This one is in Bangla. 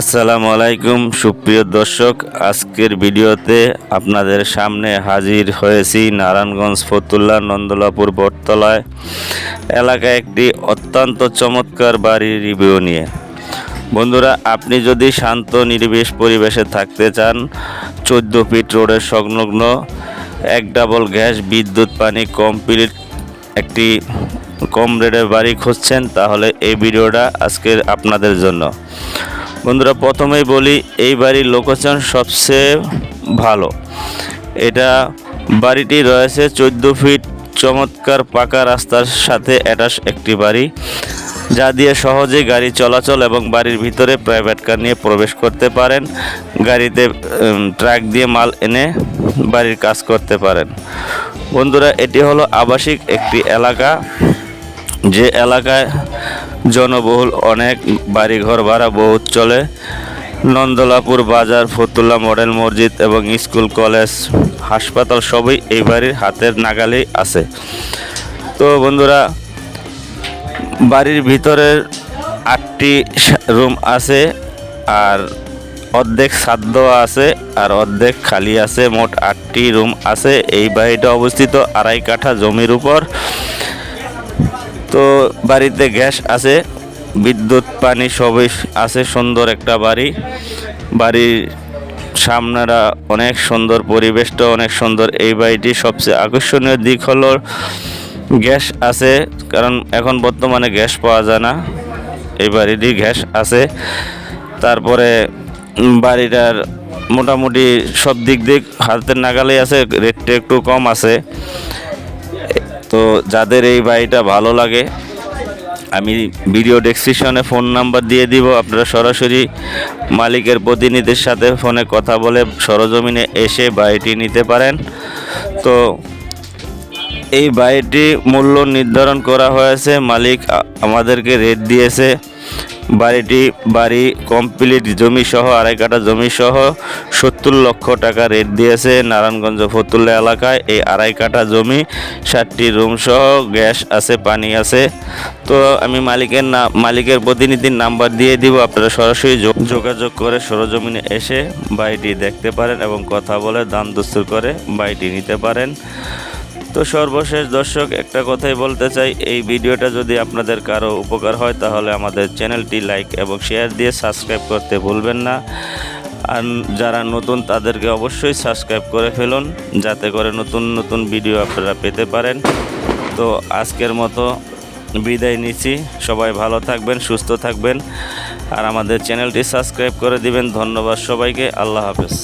আসসালামু আলাইকুম, সুপ্রিয় দর্শক। আজকের ভিডিওতে আপনাদের সামনে হাজির হয়েছি নারায়ণগঞ্জ ফতুল্লা নন্দলাপুর বটতলায়। এলাকায় একটি অত্যন্ত চমৎকার বাড়ির রিভিউ নিয়ে। বন্ধুরা, আপনি যদি শান্ত নিরিবিশ পরিবেশে থাকতে চান, চোদ্দ ফিট রোডের সংলগ্ন এক ডাবল গ্যাস বিদ্যুৎ পানি কমপ্লিট একটি কম রেটের বাড়ি খুঁজছেন, তাহলে এই ভিডিওটা আজকের আপনাদের জন্য। বন্ধুরা, প্রথমেই বলি, এই বাড়ির লোকেশন সবচেয়ে ভালো। এটা বাড়িটি রয়েছে চোদ্দ ফিট, চমৎকার পাকা রাস্তার সাথে অ্যাটাচ একটি বাড়ি, যা দিয়ে সহজে গাড়ি চলাচল এবং বাড়ির ভিতরে প্রাইভেট কার নিয়ে প্রবেশ করতে পারেন। গাড়িতে ট্রাক দিয়ে মাল এনে বাড়ির কাজ করতে পারেন। বন্ধুরা, এটি হলো আবাসিক একটি এলাকা। যে এলাকায় জনবহুল অনেক বাড়িঘর ভাড়া বহুত চলে। নন্দলাপুর বাজার, ফতুল্লা মডেল মসজিদ এবং স্কুল, কলেজ, হাসপাতাল সবই এই বাড়ির হাতের নাগালেই আছে। তো বন্ধুরা, বাড়ির ভিতরের আটটি রুম আছে আর অর্ধেক সাধ্য আছে আর অর্ধেক খালি আছে। মোট আটটি রুম আছে। এই বাড়িটা অবস্থিত আড়াই কাঠা জমির উপর। তো বাড়িতে গ্যাস আছে, বিদ্যুৎ, পানি সবই আছে, সুন্দর একটা বাড়ি। বাড়ির সামনেরা অনেক সুন্দর পরিবেশটা অনেক সুন্দর। এই বাড়িটি সবচেয়ে আকর্ষণীয় দিক হলো গ্যাস আছে, কারণ এখন বর্তমানে গ্যাস পাওয়া যায় না। এই বাড়িটি গ্যাস আছে। তারপরে বাড়িটার মোটামুটি সব দিক দিক হাতের নাগালে আছে, রেটটা একটু কম আছে। তো যাদের এই বাড়িটা ভালো লাগে, আমি ভিডিও ডেসক্রিপশনে ফোন নাম্বার দিয়ে দিব। আপনারা সরাসরি মালিকের প্রতিনিধির সাথে ফোনে কথা বলে সরজমিনে এসে বাড়িটি নিতে পারেন। তো এই বাড়িটি মূল্য নির্ধারণ করা হয়েছে। মালিক আমাদেরকে রেট দিয়েছে। বাড়িটি বাড়ি কমপ্লিট জমি সহ আড়াই কাঠা জমি সহ সত্তর লক্ষ টাকা রেট দিয়েছে নারায়ণগঞ্জ ফতুল্লা এলাকায়। এই আড়াই কাঠা জমি, ষাটটি রুম সহ গ্যাস আছে, পানি আছে। তো আমি মালিকের না, মালিকের প্রতিনিধির নাম্বার দিয়ে দিব। আপনারা সরাসরি যোগাযোগ করে সরজমিনে এসে বাড়িটি দেখতে পারেন এবং কথা বলে দাম দস্তুর করে বাড়িটি নিতে পারেন। তো সর্বশেষ দর্শক, একটা কথাই বলতে চাই, এই ভিডিওটা যদি আপনাদের কারও উপকার হয়, তাহলে আমাদের চ্যানেলটি লাইক এবং শেয়ার দিয়ে সাবস্ক্রাইব করতে ভুলবেন না। আর যারা নতুন, তাদেরকে অবশ্যই সাবস্ক্রাইব করে ফেলুন, যাতে করে নতুন নতুন ভিডিও আপনারা পেতে পারেন। তো আজকের মতো বিদায় নিচ্ছি। সবাই ভালো থাকবেন, সুস্থ থাকবেন। আর আমাদের চ্যানেলটি সাবস্ক্রাইব করে দিবেন। ধন্যবাদ সবাইকে। আল্লাহ হাফেজ।